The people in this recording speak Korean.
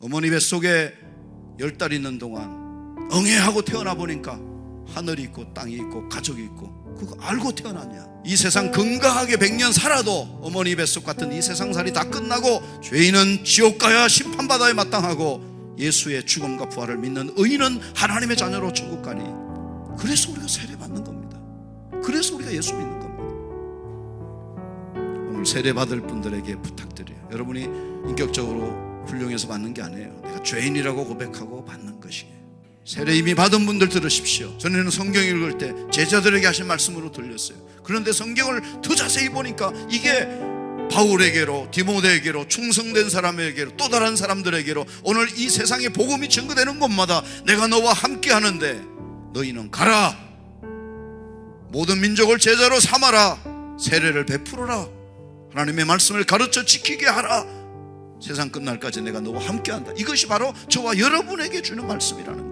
어머니 뱃속에 열 달 있는 동안 응애하고 태어나 보니까 하늘이 있고 땅이 있고 가족이 있고 그거 알고 태어났냐? 이 세상 건강하게 100년 살아도 어머니 뱃속 같은 이 세상살이 다 끝나고 죄인은 지옥 가야 심판받아야 마땅하고 예수의 죽음과 부활을 믿는 의인은 하나님의 자녀로 천국 가니. 그래서 우리가 세례 받는 겁니다. 그래서 우리가 예수 믿는 겁니다. 오늘 세례 받을 분들에게 부탁드려요. 여러분이 인격적으로 훌륭해서 받는 게 아니에요. 내가 죄인이라고 고백하고 받는 것이에요. 세례 이미 받은 분들 들으십시오. 전에는 성경 읽을 때 제자들에게 하신 말씀으로 들렸어요. 그런데 성경을 더 자세히 보니까 이게 바울에게로 디모데에게로 충성된 사람에게로 또 다른 사람들에게로 오늘 이 세상에 복음이 증거되는 곳마다 내가 너와 함께 하는데 너희는 가라. 모든 민족을 제자로 삼아라. 세례를 베풀어라. 하나님의 말씀을 가르쳐 지키게 하라 세상 끝날까지 내가 너와 함께 한다. 이것이 바로 저와 여러분에게 주는 말씀이라는 거예요